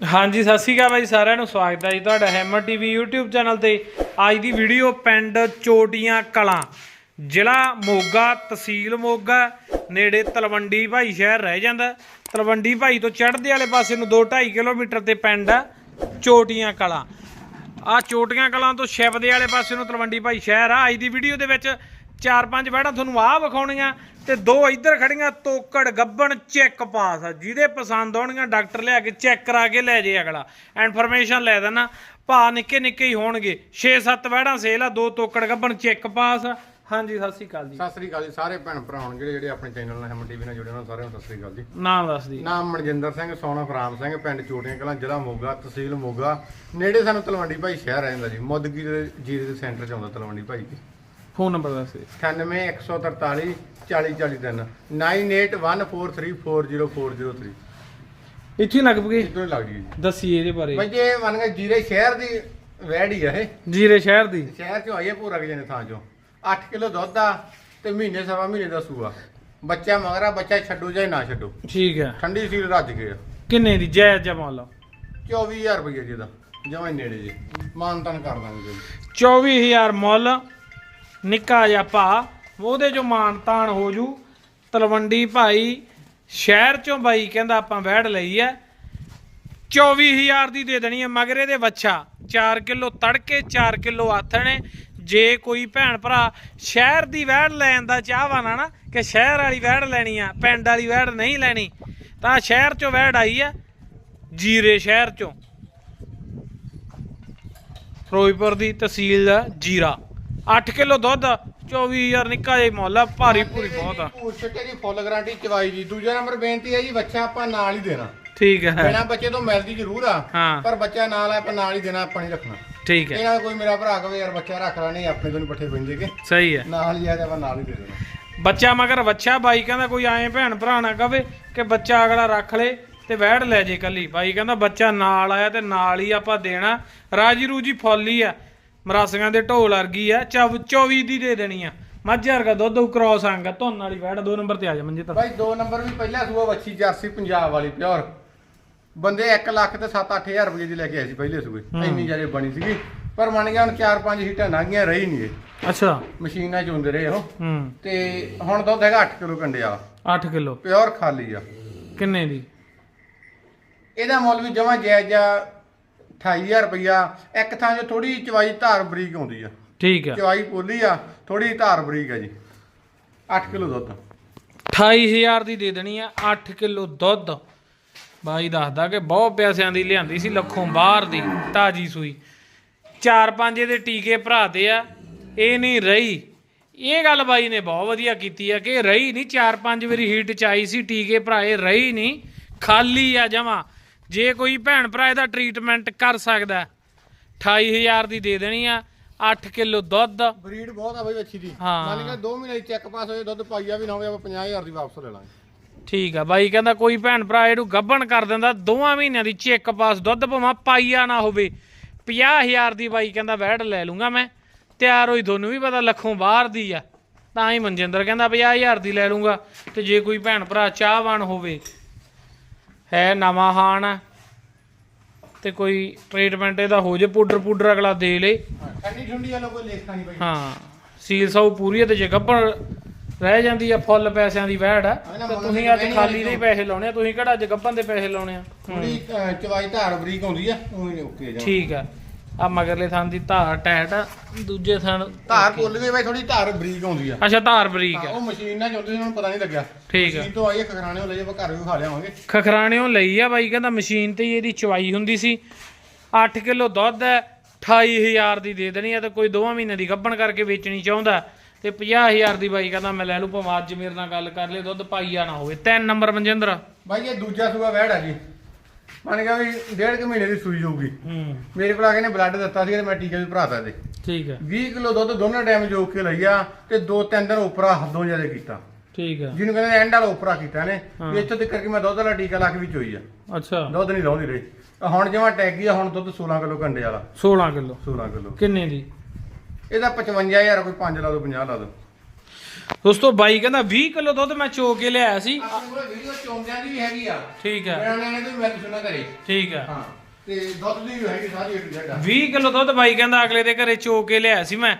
ਹਾਂਜੀ, ਸਤਿ ਸ਼੍ਰੀ ਅਕਾਲ ਬਾਈ ਸਾਰਿਆਂ ਨੂੰ, ਸਵਾਗਤ ਹੈ ਜੀ ਤੁਹਾਡਾ ਹੈਮਰ ਟੀਵੀ YouTube ਚੈਨਲ ਤੇ। ਅੱਜ ਦੀ ਵੀਡੀਓ ਪਿੰਡ ਚੋਟੀਆਂ ਕਲਾਂ, ਜ਼ਿਲ੍ਹਾ ਮੋਗਾ, ਤਹਿਸੀਲ ਮੋਗਾ, ਨੇੜੇ ਤਲਵੰਡੀ ਭਾਈ ਸ਼ਹਿਰ ਰਹਿ ਜਾਂਦਾ। ਤਲਵੰਡੀ ਭਾਈ ਤੋਂ ਚੜ੍ਹਦੇ ਵਾਲੇ ਪਾਸੇ ਨੂੰ 2.5 ਕਿਲੋਮੀਟਰ ਤੇ ਪਿੰਡ ਆ, ਚੋਟੀਆਂ ਕਲਾਂ। ਆ ਚੋਟੀਆਂ ਕਲਾਂ ਤੋਂ ਸ਼ਿਵਦੇ ਵਾਲੇ ਪਾਸੇ ਨੂੰ ਤਲਵੰਡੀ ਭਾਈ ਸ਼ਹਿਰ ਆ। ਅੱਜ ਦੀ ਵੀਡੀਓ ਦੇ ਵਿੱਚ ਚਾਰ ਪੰਜ ਬੈੜਾਂ ਤੁਹਾਨੂੰ ਆਹ ਵਿਖਾਉਣੀਆਂ ਤੇ ਦੋ ਇੱਧਰ ਖੜੀਆਂ ਤੋਕੜ ਗੱਬਣ ਚੈੱਕ ਪਾਸ। ਆ ਜਿਹਦੇ ਪਸੰਦ ਆਉਣਗੀਆਂ ਡਾਕਟਰ ਲਿਆ ਕੇ ਚੈੱਕ ਕਰਾ ਕੇ ਲੈ ਜੇ ਅਗਲਾ। ਇਨਫੋਰਮੇਸ਼ਨ ਲੈ ਦੇਣਾ ਭਾ ਨਿੱਕੇ ਨਿੱਕੇ ਹੀ ਹੋਣਗੇ। 6-7 ਬੈੜਾਂ ਸੇਲ ਆ ਦੋ ਤੋਕੜ ਗੱਬਣ ਚੈੱਕ ਪਾਸ। ਆ ਹਾਂਜੀ ਸਤਿ ਸ਼੍ਰੀ ਅਕਾਲ ਜੀ। ਸਤਿ ਸ੍ਰੀ ਅਕਾਲ ਜੀ ਸਾਰੇ ਭੈਣ ਭਰਾ ਹੋਣ ਜਿਹੜੇ ਜਿਹੜੇ ਆਪਣੇ ਚੈਨਲ ਨਾਲ ਹਮ ਟੀਵੀ ਨਾਲ ਜੁੜੇ ਹੋਣ ਸਾਰਿਆਂ ਨੂੰ ਸਤਿ ਸ੍ਰੀ ਅਕਾਲ ਜੀ। ਨਾਮ ਦੱਸ ਦੀ ਨਾਮ ਮਨਜਿੰਦਰ ਸਿੰਘ ਸੋਨਾ ਫਰਾਮ ਸਿੰਘ ਪਿੰਡ ਚੋਟੀਆਂ ਕਲਾਂ ਜ਼ਿਲ੍ਹਾ ਮੋਗਾ ਤਹਿਸੀਲ ਮੋਗਾ। ਨੇੜੇ ਸਾਨੂੰ ਤਲਵੰਡੀ ਭਾਈ ਸ਼ਹਿਰ ਰਹਿੰਦਾ ਜੀ ਮੁੱਦਗੀ ਦੇ ਜੀਰੇ ਦੇ ਸੈਂਟਰ ਚ ਆਉਂਦਾ ਤਲਵੰਡੀ ਭਾਈ। ਜੀ ਫੋਨ ਨੰਬਰ ਦੱਸ ਦੇ। 98143 4043 9814340403 ਇੱਥੇ ਹੀ ਲੱਗ ਪਗੇ ਇਤੋਂ ਲੱਗ ਜੀ। ਦੱਸੀ ਇਹਦੇ ਬਾਰੇ। ਭਾਈ ਜੇ ਮੰਨ ਕੇ ਜੀਰੇ ਸ਼ਹਿਰ ਦੀ ਵੈੜ ਹੀ ਆ ਇਹ। ਜੀਰੇ ਸ਼ਹਿਰ ਦੀ? ਸ਼ਹਿਰ ਚੋਂ ਆਈਏ ਭੋਰਾ ਕੇ ਜਨੇ ਥਾਂ ਚੋਂ। 8 ਕਿਲੋ ਦੁੱਧ ਆ ਤੇ ਮਹੀਨੇ ਸਵਾ ਮਹੀਨੇ ਦਾ ਸੂਆ। ਬੱਚਾ ਮਗਰਾ ਬੱਚਾ ਛੱਡੋ ਜਾਂ ਨਾ ਛੱਡੋ। ਠੀਕ ਹੈ ਠੰਡੀ ਸੀਲ ਰੱਜ ਕੇ ਕਿੰਨੇ ਦੀ? ਜੈ ਜਮਾ ਲਾ 24000 ਰੁਪਏ ਜੀ ਦਾ ਜਮਾਂ ਹੀ ਨੇੜੇ ਜੀ। ਮਾਨ ਤਾਨ ਕਰ ਦਾਂਗੇ। ਜੀ 24000 ਮੁੱਲ। ਨਿੱਕਾ ਜਿਹਾ ਭਾ, ਉਹਦੇ ਚੋਂ ਮਾਨ ਤਾਨ ਹੋ ਜੂ। ਤਲਵੰਡੀ ਭਾਈ ਸ਼ਹਿਰ ਚੋਂ ਬਾਈ ਕਹਿੰਦਾ ਆਪਾਂ ਵਹਿੜ ਲਈ ਐ। 24000 ਦੀ ਦੇ ਦੇਣੀ ਐ, ਮਗਰੇ ਦੇ ਵੱਛਾ। 4 ਕਿਲੋ ਤੜਕੇ 4 ਕਿਲੋ ਆਥਣੇ ਜੇ ਕੋਈ ਭੈਣ ਭਰਾ ਸ਼ਹਿਰ ਦੀ ਵਹਿੜ ਲੈਣ ਦਾ ਚਾਹਵਾਨ ਆ ਨਾ, ਕਿ ਸ਼ਹਿਰ ਵਾਲੀ ਵਹਿੜ ਲੈਣੀ ਆ, ਪਿੰਡ ਵਾਲੀ ਵਹਿੜ ਨਹੀਂ ਲੈਣੀ, ਤਾਂ ਸ਼ਹਿਰ ਚੋਂ ਵਹਿੜ ਆਈ ਐ, ਜੀਰੇ ਸ਼ਹਿਰ ਚੋਂ। ਫਿਰੋਜ਼ਪੁਰ ਦੀ ਤਹਿਸੀਲ ਦਾ ਜੀਰਾ। 8 ਕਿਲੋ ਦੁੱਧ 24000 ਨਿੱਕਾ ਜਿਹਾ ਮੁੱਲ ਭਾਰੀ ਪੂਰੀ ਬਹੁਤ ਆ। ਛੱਟੇ ਦੀ ਫੁੱਲ ਗਾਰੰਟੀ ਚਵਾਈ ਜੀ। ਦੂਜਾ ਨੰਬਰ ਬੇਨਤੀ ਹੈ ਜੀ ਬੱਚਾ ਆਪਾਂ ਨਾਲ ਹੀ ਦੇਣਾ। ਠੀਕ ਹੈ। ਬਿਨਾ ਬੱਚੇ ਤੋਂ ਮਿਲਦੀ ਜ਼ਰੂਰ ਆ ਹਾਂ। ਪਰ ਬੱਚਾ ਨਾਲ ਆ, ਆਪਾਂ ਨਾਲ ਹੀ ਦੇਣਾ ਆਪਾਂ ਨਹੀਂ ਰੱਖਣਾ। ਠੀਕ ਹੈ। ਇਹਨਾਂ ਕੋਈ ਮੇਰਾ ਭਰਾ ਕਵੇ ਯਾਰ ਬੱਚਾ ਰੱਖ ਲੈ ਨਹੀਂ ਆਪਣੇ ਤੋਂ ਨਹੀਂ ਪੱਠੇ ਪੈਂਦੇਗੇ ਸਹੀ ਹੈ। ਨਾਲ ਹੀ ਆ ਤੇ ਆਪਾਂ ਨਾਲ ਹੀ ਦੇ ਦੇਣਾ। ਬੱਚਾ ਮਗਰ ਵੱਛਾ ਬਾਈ ਕਹਿੰਦਾ ਕੋਈ ਆਏ ਭੈਣ ਭਰਾ ਨਾ ਕਵੇ ਕਿ ਬੱਚਾ ਅਗਲਾ ਰੱਖ ਲੇ ਤੇ ਵਹਿੜ ਲੈ ਜੇ ਕੱਲੀ। ਬਾਈ ਕਹਿੰਦਾ ਬੱਚਾ ਨਾਲ ਆਇਆ ਤੇ ਨਾਲ ਹੀ ਆਪਾਂ ਦੇਣਾ। ਰਾਜੀ ਰੂਜੀ ਫੁੱਲੀ ਆ। ਮਰਾਸੀਆਂ ਦੇ ਢੋਲ ਵਰਗੀ ਆ 24 ਦੀ ਦੇ ਦੇਣੀ ਆ। ਮੱਝ ਵਰਗਾ ਦੁੱਧ ਉਹ ਕ੍ਰੋਸ ਆਂਗਾ ਧੁੰਨ ਵਾਲੀ ਵਹਿੜ ਦੋ ਨੰਬਰ ਤੇ ਆ ਜਾ ਮੰਜੇ ਤਾਂ ਭਾਈ ਦੋ ਨੰਬਰ ਵੀ ਪਹਿਲਾ ਸੂਆ ਵੱਛੀ ਜਰਸੀ ਪੰਜਾਬ ਵਾਲੀ ਪਿਓਰ। ਬੰਦੇ 1 ਲੱਖ ਤੇ 7-8000 ਰੁਪਏ ਦੀ ਲੈ ਕੇ ਆਏ ਸੀ ਪਹਿਲੇ ਸੂਏ। ਇੰਨੀ ਜ਼ਿਆਦਾ ਬਣੀ ਸੀਗੀ। ਪਰ ਮੰਨ ਗਿਆ ਹੁਣ 4-5 ਹੀਟਾਂ ਲੰਘੀਆਂ ਰਹੀ ਨਹੀਂ ਇਹ। ਅੱਛਾ। ਮਸ਼ੀਨਾਂ 'ਚ ਹੁੰਦੇ ਰਹੇ ਉਹ। ਹੂੰ। ਤੇ ਹੁਣ ਦੁੱਧ ਹੈਗਾ 8 ਕਿਲੋ ਕੰਡੇ ਵਾਲਾ 8 ਕਿਲੋ। ਪਿਓਰ ਖਾਲੀ ਆ। ਕਿੰਨੇ ਦੀ? ਇਹਦਾ ਮੁੱਲ ਵੀ ਜਮਾ ਜਾਇਜ਼ ਆ 28000 ਰੁਪਇਆ ਇੱਕ ਥਾਂ 'ਚ ਥੋੜੀ ਚਵਾਈ ਧਾਰ ਬਰੀਕ ਆਉਂਦੀ ਆ। ਠੀਕ ਆ। ਚਵਾਈ ਪੋਲੀ ਆ ਥੋੜੀ ਧਾਰ ਬਰੀਕ ਆ ਜੀ। 8 ਕਿਲੋ ਦੁੱਧ। 28000 ਦੀ ਦੇ ਦੇਣੀ ਆ 8 ਕਿਲੋ ਦੁੱਧ। ਬਾਈ ਦੱਸਦਾ ਕਿ ਬਹੁਤ ਪੈਸਿਆਂ ਦੀ ਲਿਆਂਦੀ ਸੀ ਲੱਖੋਂ ਬਾਹਰ ਦੀ ਤਾਜੀ ਸੂਈ। ਚਾਰ ਪੰਜ ਇਹਦੇ ਟੀਕੇ ਭਰਾਤੇ ਆ ਇਹ ਨਹੀਂ ਰਹੀ। ਇਹ ਗੱਲ ਬਾਈ ਨੇ ਬਹੁਤ ਵਧੀਆ ਕੀਤੀ ਆ ਕਿ ਰਹੀ ਨਹੀਂ ਚਾਰ ਪੰਜ ਵਾਰੀ ਹੀਟ ਚ ਆਈ ਸੀ ਟੀਕੇ ਭਰਾਏ ਰਹੀ ਨਹੀਂ। ਖਾਲੀ ਆ ਜਮਾ। ਜੇ ਕੋਈ ਭੈਣ ਭਰਾ ਇਹਦਾ ਟ੍ਰੀਟਮੈਂਟ ਕਰ ਸਕਦਾ 28000 ਦੀ ਦੇ ਦੇਣੀ ਆ 8 ਕਿਲੋ ਦੁੱਧ। ਬਰੀਡ ਬਹੁਤ ਆ ਬਈ ਅੱਛੀ ਦੀ। ਹਾਂ। ਮੰਨ ਲਿਆ 2 ਮਹੀਨੇ ਦੀ ਚੈੱਕ ਪਾਸ ਹੋਏ ਦੁੱਧ ਪਾਈਆ ਵੀ ਨਾ ਹੋਵੇ ਆਪਾਂ 50000 ਦੀ ਵਾਪਸ ਲੈ ਲਾਂਗੇ। ਠੀਕ ਆ ਬਾਈ ਕਹਿੰਦਾ ਕੋਈ ਭੈਣ ਭਰਾ ਇਹਨੂੰ ਗੱਭਣ ਕਰ ਦਿੰਦਾ ਦੋਵਾਂ ਮਹੀਨਿਆਂ ਦੀ ਚੈੱਕ ਪਾਸ ਦੁੱਧ ਭਾਵੇਂ ਪਾਈਆ ਨਾ ਹੋਵੇ। 50000 ਦੀ ਬਾਈ ਕਹਿੰਦਾ ਵੈੜ ਲੈ ਲੂੰਗਾ ਮੈਂ ਤਿਆਰ ਹੋਈ ਤੁਹਾਨੂੰ ਵੀ ਪਤਾ ਲੱਖੋਂ ਬਾਹਰ ਦੀ ਆ। ਤਾਂ ਹੀ ਮਨਜਿੰਦਰ ਕਹਿੰਦਾ 50000 ਦੀ ਲੈ ਲੂੰਗਾ ਤੇ ਜੇ ਕੋਈ ਭੈਣ ਭਰਾ ਚਾਹਵਾਨ ਹੋਵੇ ਹੈ ਨਵਾਂ ਹਾਣ ਆ ਤੇ ਕੋਈ ਟ੍ਰੀਟਮੈਂਟ ਇਹਦਾ ਹੋ ਜੇ ਪਾਊਡਰ ਪੂਡਰ ਅਗਲਾ ਦੇ ਲੇ। ਠੰਡੀ ਠੰਡੀ ਵਾਲਾ ਕੋਈ ਲੇਖਾ ਨਹੀਂ ਬਈ। ਹਾਂ ਸੀਲ ਸੌ ਪੂਰੀ ਹੈ ਤੇ ਜੇ ਗੱਭਣ ਰਹਿ ਜਾਂਦੀ ਆ ਫੁੱਲ ਪੈਸਿਆਂ ਦੀ ਵਹਿੜ ਆ ਤੇ ਤੁਸੀਂ ਅੱਜ ਖਾਲੀ ਦੇ ਹੀ ਪੈਸੇ ਲਾਉਣੇ ਆ ਤੁਸੀਂ ਕਿਹੜਾ ਅੱਜ ਗੱਭਣ ਦੇ ਪੈਸੇ ਲਾਉਣੇ ਆ? ਥੋੜੀ ਚਵਾਈ ਧਾਰ ਬਰੀਕ ਆਉਂਦੀ ਆ ਉਵੇਂ ਓਕੇ ਜਾ। ਠੀਕ ਆ। ਆ ਮਗਰਲੇ ਥਣ ਦੀ ਧਾਰ ਟੈਟ ਆ ਦੂਜੇ ਥਣ ਧਾਰ ਪੁੱਲ ਗਈ ਬਈ ਥੋੜੀ ਧਾਰ ਬਰੀਕ ਆਉਂਦੀ ਆ। ਅੱਛਾ ਧਾਰ ਬਰੀਕ ਆ। ਉਹ ਮਸ਼ੀਨ ਨਾਲ ਚੁੰਦੀ ਉਹਨਾਂ ਨੂੰ ਪਤਾ ਨਹੀਂ ਲੱਗਿਆ। ਠੀਕ ਆ। ਮਸ਼ੀਨ ਤੋਂ ਆਈ ਖਰਾਣੇ ਲੈ ਜੇ ਆਪਾਂ ਘਰ ਵੀ ਖਾ ਲਿਆਵਾਂਗੇ। ਖਖਰਾਣਿਓਂ ਲਈ ਆ ਬਾਈ ਕਹਿੰਦਾ ਮਸ਼ੀਨ ਤੇ ਹੀ ਇਹਦੀ ਚਵਾਈ ਹੁੰਦੀ ਸੀ। 8 ਕਿਲੋ ਦੁੱਧ ਹੈ 28000 ਦੀ ਦੇ ਦੇਣੀ ਆ ਤੇ ਕੋਈ ਦੋਵਾਂ ਮਹੀਨੇ ਦੀ ਗੱਭਣ ਕਰਕੇ ਵੇਚਣੀ ਚਾਹੁੰਦਾ ਤੇ 50000 ਦੀ ਬਾਈ ਕਹਿੰਦਾ ਮੈਂ ਲੈ ਲੂ ਭਾਵੇਂ ਅੱਜ ਮੇਰੇ ਨਾਲ ਗੱਲ ਕਰ ਲਈ ਦੁੱਧ ਪਾਈਆ ਨਾ ਹੋਵੇ। ਤਿੰਨ ਨੰਬਰ ਮਨਜਿੰਦਰ। ਬਾਈ ਇਹ ਦੂਜਾ ਸੂਆ ਵਹਿੜ ਆ ਜੀ। ਮੰਨ ਗਿਆ ਵੀ ਡੇਢ ਕੁ ਮਹੀਨੇ ਦੀ ਸੂਈ ਹੋਊਗੀ ਹੂੰ। ਮੇਰੇ ਕੋਲ ਆ ਕੇ ਨੇ ਬਲੱਡ ਦਿੱਤਾ ਸੀ ਤੇ ਮੈਂ ਟੀਕਾ ਵੀ ਭਰਾਤਾ ਇਹਦੇ। ਠੀਕ ਹੈ। 20 ਕਿਲੋ ਦੁੱਧ ਦੋਨਾਂ ਟਾਈਮ ਜੋਕ ਕੇ ਲਈਆ ਤੇ ਦੋ ਤਿੰਨ ਦਿਨ ਉਪਰਾ ਹੱਦੋਂ ਜ਼ਿਆਦਾ ਕੀਤਾ। ਠੀਕ ਹੈ। ਜਿਹਨੂੰ ਕਹਿੰਦੇ ਐਂਡ ਵਾਲਾ ਉਪਰਾ ਕੀਤਾ ਨੇ। ਵੀ ਇੱਥੋਂ ਤੱਕ ਕਿ ਮੈਂ ਦੁੱਧ ਵਾਲਾ ਟੀਕਾ ਲਾ ਕੇ ਵੀ ਚੋਈ ਆ। ਅੱਛਾ। ਦੁੱਧ ਨਹੀਂ ਲਾਉਂਦੀ ਰਹੀ। ਹੁਣ ਜਿਵੇਂ ਟੈਗੀ ਆ ਹੁਣ ਦੁੱਧ 16 ਕਿਲੋ ਕੰਡੇ ਵਾਲਾ। 16 ਕਿਲੋ। 16 ਕਿਲੋ। ਕਿੰਨੇ ਦੀ? ਇਹਦਾ 55000 ਕੋਈ 5 ਲਾ ਦੋ 50 ਲਾ ਦੋ। ਦੋਸਤੋ ਬਾਈ ਕਹਿੰਦਾ 20 ਕਿਲੋ ਦੁੱਧ ਮੈਂ ਚੋ ਕੇ ਲਿਆਇਆ ਸੀ। ਆਪਣੇ ਕੋਲ ਵੀਡੀਓ ਚੋਂਦਿਆਂ ਦੀ ਵੀ ਹੈਗੀ ਆ। ਠੀਕ ਹੈ ਬਿਆਨਾਂ ਨੇ ਵੀ ਮੈਂ ਸੁਣਾ ਕਰੇ ਠੀਕ ਹੈ ਹਾਂ ਤੇ ਦੁੱਧ ਦੀ ਵੀ ਹੈਗੀ ਸਾਰੀ ਇੱਕ ਜਗ੍ਹਾ 20 ਕਿਲੋ ਦੁੱਧ ਬਾਈ ਕਹਿੰਦਾ ਅਗਲੇ ਦੇ ਘਰੇ ਚੋ ਕੇ ਲਿਆਇਆ ਸੀ ਮੈਂ।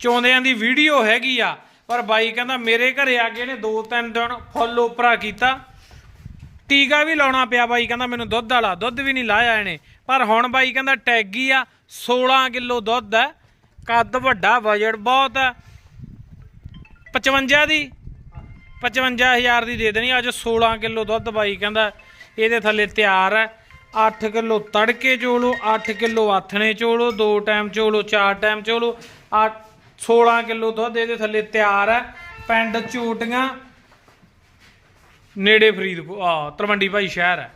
ਚੋਂਦਿਆਂ ਦੀ ਵੀਡੀਓ ਹੈਗੀ ਆ ਪਰ ਬਾਈ ਕਹਿੰਦਾ ਮੇਰੇ ਘਰੇ ਆ ਕੇ ਇਹਨੇ ਦੋ ਤਿੰਨ ਦਿਨ ਫੁੱਲ ਉਪਰਾ ਕੀਤਾ। ਟੀਕਾ ਵੀ ਲਾਉਣਾ ਪਿਆ ਬਾਈ ਕਹਿੰਦਾ ਮੈਨੂੰ ਦੁੱਧ ਵਾਲਾ ਦੁੱਧ ਵੀ ਨਹੀਂ ਲਾਇਆ ਇਹਨੇ। ਪਰ ਹੁਣ ਬਾਈ ਕਹਿੰਦਾ ਟੈਗੀ ਆ 16 ਕਿਲੋ ਦੁੱਧ ਹੈ ਕੱਦ ਵੱਡਾ ਵਜਨ ਬਹੁਤ ਹੈ 55 ਦੀ। 55000 ਦੀ ਦੇ ਦੇਣੀ ਅੱਜ 16 ਕਿਲੋ ਦੁੱਧ ਬਾਈ ਕਹਿੰਦਾ ਇਹਦੇ ਥੱਲੇ ਤਿਆਰ ਹੈ। 8 ਕਿਲੋ ਤੜਕੇ ਚੋਲੋ 8 ਕਿਲੋ ਆਥਣੇ ਚੋਲੋ ਦੋ ਟਾਈਮ ਚੋਲੋ ਚਾਰ ਟਾਈਮ ਚੋਲੋ 8 16 ਕਿਲੋ ਦੁੱਧ ਇਹਦੇ ਥੱਲੇ ਤਿਆਰ ਹੈ। ਪਿੰਡ ਚੋਟੀਆਂ ਨੇੜੇ ਫਰੀਦਕੋਟ ਆ ਤਲਵੰਡੀ ਭਾਈ ਸ਼ਹਿਰ ਹੈ।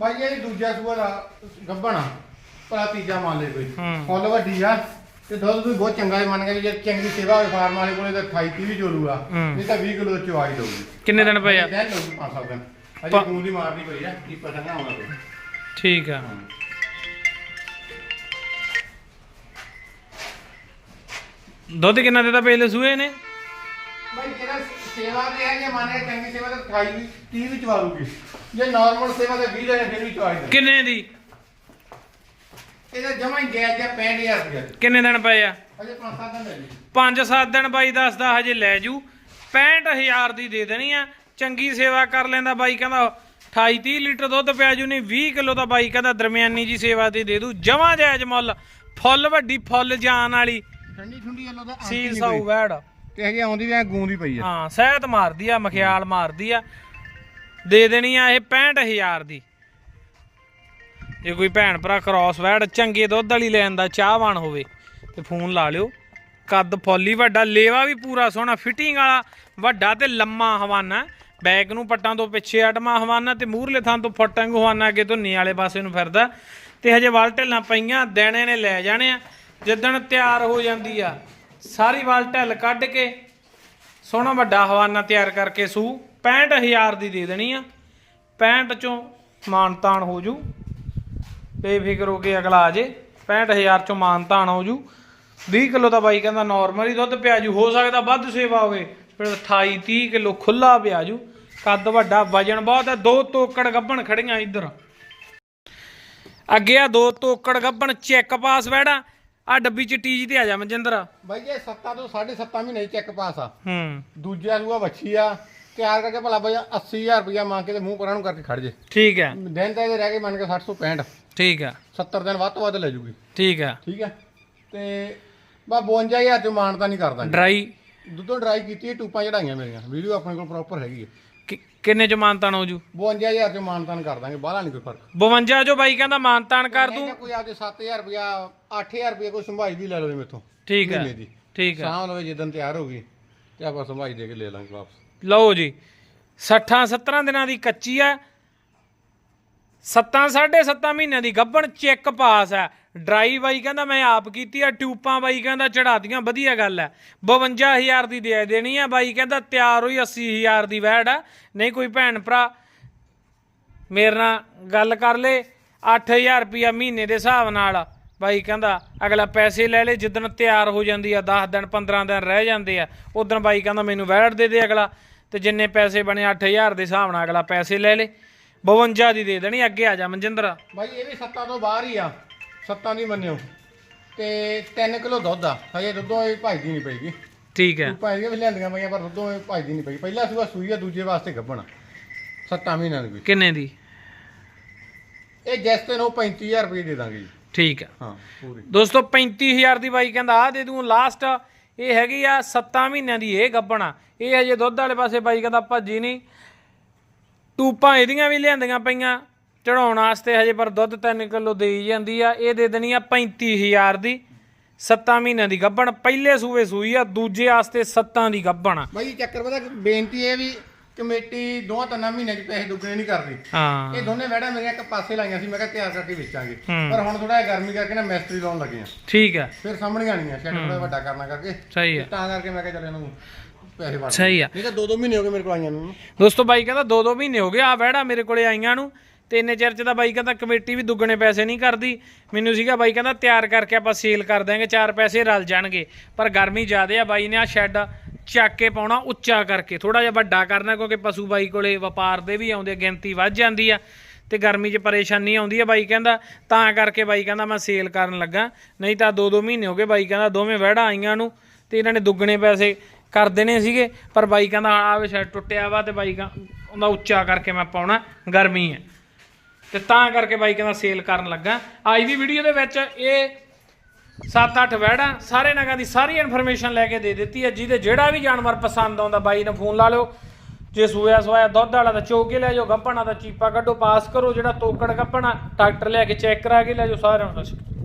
ਭਾਈ ਇਹ ਦੂਜਾ ਸੂਆ ਗੱਬਣਾ ਭਲਾ ਤੀਜਾ ਮੰਨ ਲੈ ਕੋਈ। ਫੁੱਲ ਵੱਡੀ ਆ। ਤੇ ਦੁੱਧ ਵੀ ਬਹੁਤ ਚੰਗਾ ਹੈ ਮੰਨ ਕੇ ਜੇ ਚੰਗੀ ਸੇਵਾ ਹੋਵੇ ਫਾਰਮ ਵਾਲੇ ਕੋਲੇ ਤਾਂ 28 30 ਵੀ ਚੋਲੂਗਾ ਹੂੰ। ਨਹੀਂ ਤਾਂ 20 ਕਿਲੋ ਚਵਾਈ ਦਊਗੀ। ਕਿੰਨੇ ਦਿਨ ਪਏ ਆ? ਦਿਨ ਲਊਗੀ ਪੰਜ ਸੱਤ ਦਿਨ। ਅਜੇ ਪਾ- ਖੂਨ ਦੀ ਮਾਰਦੀ ਪਈ ਆ ਕੀ ਪਤਾ ਨਾ ਆਉਣਾ ਕੋਈ। ਠੀਕ ਆ। ਦੁੱਧ ਕਿੰਨਾ ਦਿੱਤਾ ਪਹਿਲੇ ਸੂਏ ਨੇ? ਭਾਈ ਜਿਹੜਾ ਸੇਵਾ ਤੇ ਹੈ ਜੇ ਮੰਨ ਕੇ ਚੰਗੀ ਸੇਵਾ ਤਾਂ 28 ਵੀ 30 ਵੀ ਚਵਾ ਦੂਗੀ ਜੇ ਨਾਰਮਲ ਸੇਵਾ ਤਾਂ 20 ਦਿਨ ਫਿਰ ਵੀ ਚਵਾਈ ਦੇ ਕਿੰਨੇ ਦੀ? ਇਹਦਾ ਜਮਾ ਹੀ ਗਿਆ ਜਾਂ 65000 ਰੁਪਏ ਕਿੰਨੇ ਦਿਨ ਪਏ ਆ? ਅਜੇ ਪੰਜ ਸੱਤ ਦਿਨ ਲੈ ਜੀ। 5-7 ਦਿਨ ਬਾਈ ਦੱਸਦਾ ਹਜੇ ਲੈ ਜੂ। 65000 ਦੀ ਦੇ ਦੇਣੀ ਆ। ਚੰਗੀ ਸੇਵਾ ਕਰ ਲੈਂਦਾ ਬਾਈ ਕਹਿੰਦਾ 28-30 ਲੀਟਰ ਦੁੱਧ ਪਿਆ ਜੂ ਨਹੀਂ 20 ਕਿਲੋ ਦਾ ਬਾਈ ਕਹਿੰਦਾ ਦਰਮਿਆਨੀ ਜੀ ਸੇਵਾ ਤੇ ਦੇ ਦੂ। ਜਮਾ ਜਾਇਜ਼ ਮੁੱਲ ਫੁੱਲ ਵੱਡੀ ਫੁੱਲ ਜਾਨ ਵਾਲੀ। ਠੰਡੀ ਠੰਡੀ ਵੱਲੋਂ ਤਾਂ ਸੀਲ ਸਾਊ ਵੈੜ। ਤੇ ਹਜੇ ਆਉਂਦੀ ਵੀ ਐ ਗੂੰਦੀ ਪਈ ਆ। ਹਾਂ ਸਹਿਤ ਮਾਰਦੀ ਆ ਮਖਿਆਲ ਮਾਰਦੀ ਆ। ਦੇ ਦੇਣੀ ਆ ਇਹ 65000 ਦੀ। ਜੇ ਕੋਈ ਭੈਣ ਭਰਾ ਕ੍ਰਾਸ ਵੈਡ ਚੰਗੇ ਦੁੱਧ ਵਾਲੀ ਲੈਣ ਦਾ ਚਾਹਵਾਨ ਹੋਵੇ, ਤੇ ਫੋਨ ਲਾ ਲਿਓ। ਕੱਦ ਫੌਲੀ ਵੱਡਾ, ਲੇਵਾ ਵੀ ਪੂਰਾ ਸੋਹਣਾ ਫਿਟਿੰਗ ਵਾਲਾ, ਵੱਡਾ ਤੇ ਲੰਮਾ ਹਵਾਨਾ। ਬੈਕ ਨੂੰ ਪੱਟਾਂ ਤੋਂ ਪਿੱਛੇ ਅਟਮਾ ਹਵਾਨਾ ਤੇ ਮੂਹਰਲੇ ਥਾਂ ਤੋਂ ਫਟੰਗ ਹਵਾਨਾ, ਅੱਗੇ ਤੋਂ ਨੀ ਵਾਲੇ ਪਾਸੇ ਨੂੰ ਫਿਰਦਾ। ਤੇ ਹਜੇ ਵਾਲ ਢਿੱਲਾਂ ਪਈਆਂ, ਦੇਣੇ ਨੇ, ਲੈ ਜਾਣੇ ਆ। ਜਿੱਦਣ ਤਿਆਰ ਹੋ ਜਾਂਦੀ ਆ, ਸਾਰੀ ਵਾਲ ਢਿੱਲ ਕੱਢ ਕੇ ਸੋਹਣਾ ਵੱਡਾ ਹਵਾਨਾ ਤਿਆਰ ਕਰਕੇ ਸੂ। 65000 ਦੀ ਦੇ ਦੇਣੀ ਆ। 65 ਚੋਂ ਮਾਨਤਾਨ ਹੋ ਜੂ। ਬੇਫਿਕਰ ਹੋ ਕੇ ਅਗਲਾ ਆ ਜੇ 65000 ਚੋਂ ਮਾਨਤਾਨ ਹੋ ਜੂ। 20 ਕਿਲੋ ਦਾ ਬਾਈ ਕਹਿੰਦਾ ਨਾਰਮਲ ਹੀ ਦੁੱਧ ਪਿਆ ਜੂ ਹੋ ਸਕਦਾ ਵੱਧ ਸੇਵਾ ਹੋਵੇ ਫਿਰ 28 30 ਕਿਲੋ ਖੁੱਲਾ ਪਿਆ ਜੂ। ਕੱਦ ਵੱਡਾ ਵਜਨ ਬਹੁਤ ਹੈ ਦੋ ਤੋਕੜ ਗੱਬਣ ਖੜੀਆਂ ਇੱਧਰ। ਅੱਗੇ ਆ ਦੋ ਤੋਕੜ ਗੱਬਣ ਚੈੱਕ ਪਾਸ ਵੈੜਾ ਆ ਡੱਬੀ ਚ ਟੀਜ ਤੇ ਆ ਜਾ ਮਨਜਿੰਦਰ। ਬਾਈ ਇਹ 7 ਤੋਂ 7.5 ਮਹੀਨੇ ਚੈੱਕ ਪਾਸ ਆ। ਹੂੰ। ਦੂਜਾ ਸੂਆ ਵੱਛੀ ਆ ਤਿਆਰ ਕਰਕੇ ਭਲਾ ਬਈ 80000 ਰੁਪਇਆ ਮੰਗ ਕੇ ਤੇ ਮੂੰਹ ਪਰਾਂ ਨੂੰ ਕਰਕੇ ਖੜ ਜੇ। ਠੀਕ ਹੈ। ਦਿਨ ਤਾਂ ਇਹਦੇ ਰਹਿ ਗਏ ਮੰਨ ਕੇ 60 ਤੋਂ 65 ਠੀਕ ਹੈ 70 ਦਿਨ ਵੱਧ ਤੋਂ ਵੱਧ ਲੈ ਜੂਗੀ। ਠੀਕ ਹੈ ਠੀਕ ਹੈ ਤੇ ਬਾ 52000 ਚ ਮਾਨਤਾ ਨਹੀਂ ਕਰਦਾ। ਡਰਾਈ। ਦੁੱਧੋਂ ਡਰਾਈ ਕੀਤੀ ਹੈ, ਟੂਪਾਂ ਚੜਾਈਆਂ ਮੇਰੀਆਂ। ਵੀਡੀਓ ਆਪਣੇ ਕੋਲ ਪ੍ਰੋਪਰ ਹੈਗੀ ਹੈ। ਕਿ- ਕਿੰਨੇ ਚ ਮਾਨਤਾਨ ਹੋ ਜੂ? 52000 ਚ ਮਾਨਤਾਨ ਕਰ ਦਾਂਗੇ ਬਾਹਲਾ ਨਹੀਂ ਕੋਈ ਫ਼ਰਕ। 52 ਜੋ ਬਾਈ ਕਹਿੰਦਾ ਮਾਨਤਾਨ ਕਰ ਦੂੰ ਕੋਈ ਆਪਦੇ 7000 ਰੁਪਇਆ 8000 ਰੁਪਇਆ ਕੋਈ ਸੰਭਾਈ ਵੀ ਲੈ ਲਵੇ ਮੇਥੋਂ। ਠੀਕ ਮਹੀਨੇ ਦੀ। ਠੀਕ ਹੈ ਸਾਂਭ ਲਵੇ ਜਿੱਦਣ ਤਿਆਰ ਹੋ ਗਈ ਤੇ ਆਪਾਂ ਸੰਭਾਈ ਦੇ ਕੇ ਲੈ ਲਾਂਗੇ ਵਾਪਸ। ਲਓ ਜੀ 60 17 ਦਿਨਾਂ ਦੀ ਕੱਚੀ ਆ। 7 7.5 ਮਹੀਨਿਆਂ ਦੀ ਗੱਭਣ ਚੈੱਕ ਪਾਸ ਹੈ। ਡਰਾਈ ਬਾਈ ਕਹਿੰਦਾ, ਮੈਂ ਆਪ ਕੀਤੀ ਆ, ਟਿਊਪਾਂ ਬਾਈ ਕਹਿੰਦਾ ਚੜਾਤੀਆਂ ਵਧੀਆ ਗੱਲ ਹੈ। 52000 ਦੀ ਦੇ ਦੇਣੀ ਆ ਬਾਈ ਕਹਿੰਦਾ, ਤਿਆਰ ਹੋਈ 80000 ਦੀ ਵੈੜ ਆ ਨਹੀਂ ਕੋਈ ਭੈਣ ਭਰਾ, ਮੇਰੇ ਨਾਲ ਗੱਲ ਕਰ ਲੇ 8000 ਰੁਪਿਆ ਮਹੀਨੇ ਦੇ ਹਿਸਾਬ ਨਾਲ। ਬਾਈ ਕਹਿੰਦਾ, ਅਗਲਾ ਪੈਸੇ ਲੈ ਲੇ, ਜਿੱਦਣ ਤਿਆਰ ਹੋ ਜਾਂਦੀ ਆ 10 ਦਿਨ 15 ਦਿਨ ਰਹਿ ਜਾਂਦੇ ਆ, ਉਦੋਂ ਬਾਈ ਕਹਿੰਦਾ, ਮੈਨੂੰ ਵੈੜ ਦੇ ਦੇ ਅਗਲਾ। ਤੇ ਜਿੰਨੇ ਪੈਸੇ ਬਣੇ 8000 ਦੇ ਹਿਸਾਬ ਨਾਲ ਅਗਲਾ ਪੈਸੇ ਲੈ ਲੇ। 52 ਦੀ ਦੇ ਦੇਣੀ ਅੱਗੇ ਆ ਜਾ ਮਨਜਿੰਦਰ। ਬਾਈ ਇਹ ਵੀ ਸੱਤਾਂ ਤੋਂ ਬਾਹਰ ਹੀ ਆ। ਸੱਤਾਂ ਦੀ ਮੰਨਿਓ। ਤੇ 3 ਕਿਲੋ ਦੁੱਧ ਆ। ਹਜੇ ਦੁੱਧੋਂ ਇਹ ਭਾਈਦੀ ਨਹੀਂ ਪਈਗੀ ਠੀਕ ਹੈ। ਭਾਈ ਵੀ ਲਿਆਂਦੀਆਂ ਪਈਆਂ ਪਰ ਦੁੱਧੋਂ ਇਹ ਭਾਈਦੀ ਨਹੀਂ ਪਈ ਪਹਿਲਾ ਸੂਆ ਸੂਈ ਆ ਦੂਜੇ ਵਾਸਤੇ ਗੱਭਣਾ ਸੱਤਾਂ ਮਹੀਨਿਆਂ ਦੀ ਕਿੰਨੇ ਦੀ? ਇਹ ਜੈਸ ਤੇ ਨੂੰ 35000 ਰੁਪਏ ਦੇ ਦਾਂਗੇ ਜੀ। ਠੀਕ ਹੈ ਹਾਂ ਪੂਰੀ। ਦੋਸਤੋ 35000 ਦੀ ਬਾਈ ਕਹਿੰਦਾ ਆ ਦੇ ਦੂੰ ਲਾਸਟ ਇਹ ਹੈਗੀ ਆ 7 ਮਹੀਨਿਆਂ ਦੀ ਇਹ ਗੱਬਣਾ ਇਹ ਹਜੇ ਦੁੱਧ ਵਾਲੇ ਪਾਸੇ ਬਾਈ ਕਹਿੰਦਾ ਭੱਜੀ ਨਹੀਂ। ਟੂਪਾਂ ਇਹਦੀਆਂ ਵੀ ਲਿਆਂਦੀਆਂ ਪਈਆਂ। ਚੜਾਉਣ ਵਾਸਤੇ ਹਜੇ ਪਰ ਦੁੱਧ 3 ਕਿਲੋ ਦੇਈ ਜਾਂਦੀ ਆ। ਇਹ ਦੇ ਦੇਣੀ ਆ 35000 ਦੀ 7 ਮਹੀਨਿਆਂ ਦੀ ਗੱਬਣ ਪਹਿਲੇ ਸੂਏ ਸੂਈ ਆ ਦੂਜੇ ਵਾਸਤੇ 7 ਦੀ ਗੱਬਣ ਆ ਬਾਈ ਚੱਕਰ ਪਤਾ ਬੇਨਤੀ ਇਹ ਵੀ ਕਮੇਟੀ ਦੋਹਾਂ ਤਿੰਨਾਂ ਮਹੀਨਿਆਂ 'ਚ ਪੈਸੇ ਦੁੱਗਣੇ ਨਹੀਂ ਕਰਦੀ। ਹਾਂ। ਇਹ ਦੋਨੇ ਵੈੜਾਂ ਮੇਰੀਆਂ ਇੱਕ ਪਾਸੇ ਲਾਈਆਂ ਸੀ ਮੈਂ ਕਿਹਾ ਤਿਆਰ ਕਰਕੇ ਵੇਚਾਂਗੇ। ਪਰ ਹੁਣ ਥੋੜਾ ਗਰਮੀ ਕਰਕੇ ਨਾ ਮਿਸਤਰੀ ਲਾਉਣ ਲੱਗੇ ਆ। ਠੀਕ ਹੈ ਫਿਰ ਸਾਹਮਣੇ ਆਣੀਆਂ ਸ਼ੈਡ ਥੋੜਾ ਵੱਡਾ ਕਰਨਾ ਕਰਕੇ। ਸਹੀ ਹੈ ਤਾਂ ਕਰਕੇ ਮੈਂ ਕਿਹਾ ਚੱਲ ਇਹਨੂੰ ਪੈਸੇ ਸਹੀ ਆ। ਨਹੀਂ ਤਾਂ ਦੋ ਦੋ ਮਹੀਨੇ ਹੋ ਗਏ ਮੇਰੇ ਕੋਲ ਆਈਆਂ ਨੂੰ। ਦੋਸਤੋ ਬਾਈ ਕਹਿੰਦਾ 2-2 ਮਹੀਨੇ ਹੋ ਗਏ ਆ ਵਹਿੜਾ ਮੇਰੇ ਕੋਲੇ ਆਈਆਂ ਨੂੰ। ਤੇ ਇੰਨੇ ਚਿਰ ਚ ਤਾਂ ਬਾਈ ਕਹਿੰਦਾ ਕਮੇਟੀ ਵੀ ਦੁੱਗਣੇ ਪੈਸੇ ਨਹੀਂ ਕਰਦੀ। ਮੈਨੂੰ ਸੀਗਾ ਬਾਈ ਕਹਿੰਦਾ ਤਿਆਰ ਕਰਕੇ ਆਪਾਂ ਸੇਲ ਕਰ ਦਾਂਗੇ ਚਾਰ ਪੈਸੇ ਰਲ ਜਾਣਗੇ। ਪਰ ਗਰਮੀ ਜ਼ਿਆਦੇ ਆ ਬਾਈ ਨੇ ਆ ਸ਼ੈੱਡ ਚੱਕ ਕੇ ਪਾਉਣਾ ਉੱਚਾ ਕਰਕੇ। ਥੋੜਾ ਜਿਹਾ ਵੱਡਾ ਕਰਨਾ ਕਿਉਂਕਿ ਪਸ਼ੂ ਬਾਈ ਕੋਲੇ ਵਪਾਰ ਦੇ ਵੀ ਆਉਂਦੇ ਗਿਣਤੀ ਵੱਧ ਜਾਂਦੀ ਆ। ਤੇ ਗਰਮੀ 'ਚ ਪਰੇਸ਼ਾਨੀ ਆਉਂਦੀ ਆ ਬਾਈ ਕਹਿੰਦਾ। ਤਾਂ ਕਰਕੇ ਬਾਈ ਕਹਿੰਦਾ ਮੈਂ ਸੇਲ ਕਰਨ ਲੱਗਾ। ਨਹੀਂ ਤਾਂ 2-2 ਮਹੀਨੇ ਹੋ ਗਏ ਬਾਈ ਕਹਿੰਦਾ ਦੋਵੇਂ ਵਹਿੜਾਂ ਆਈਆਂ ਨੂੰ ਤੇ ਇਹਨਾਂ ਨੇ ਦੁੱਗਣੇ ਪੈਸੇ ਕਰ ਦੇਣੇ ਸੀਗੇ, ਪਰ ਬਾਈ ਕਹਿੰਦਾ, ਆਹ ਸ਼ਾਇਦ ਟੁੱਟਿਆ ਵਾ ਤੇ ਬਾਈ ਉਹਦਾ ਉੱਚਾ ਕਰਕੇ ਮੈਂ ਪਾਉਣਾ, ਗਰਮੀ ਹੈ। ਤੇ ਤਾਂ ਕਰਕੇ ਬਾਈ ਕਹਿੰਦਾ ਸੇਲ ਕਰਨ ਲੱਗਾ। ਅੱਜ ਦੀ ਵੀਡੀਓ ਦੇ ਵਿੱਚ ਇਹ 7-8 ਵੈੜਾ ਸਾਰੇ ਨਗਾਂ ਦੀ ਸਾਰੀ ਇਨਫੋਰਮੇਸ਼ਨ ਲੈ ਕੇ ਦੇ ਦਿੱਤੀ ਹੈ। ਜਿਹਦੇ ਜਿਹੜਾ ਵੀ ਜਾਨਵਰ ਪਸੰਦ ਆਉਂਦਾ, ਬਾਈ ਨੂੰ ਫੋਨ ਲਾ ਲਿਓ। ਜੇ ਸੂਇਆ ਸਵਾਇਆ ਦੁੱਧ ਵਾਲਾ ਤਾਂ ਚੋ ਲੈ ਜਾਓ, ਗੱਪਣਾ ਦਾ ਚੀਪਾ ਕੱਢੋ, ਪਾਸ ਕਰੋ, ਜਿਹੜਾ ਤੋਕੜ ਗੱਪਣਾ ਡਾਕਟਰ ਲੈ ਕੇ ਚੈੱਕ ਕਰਾ ਕੇ ਲੈ ਜਾਓ, ਸਾਰਿਆਂ ਨੂੰ ਸਤਿ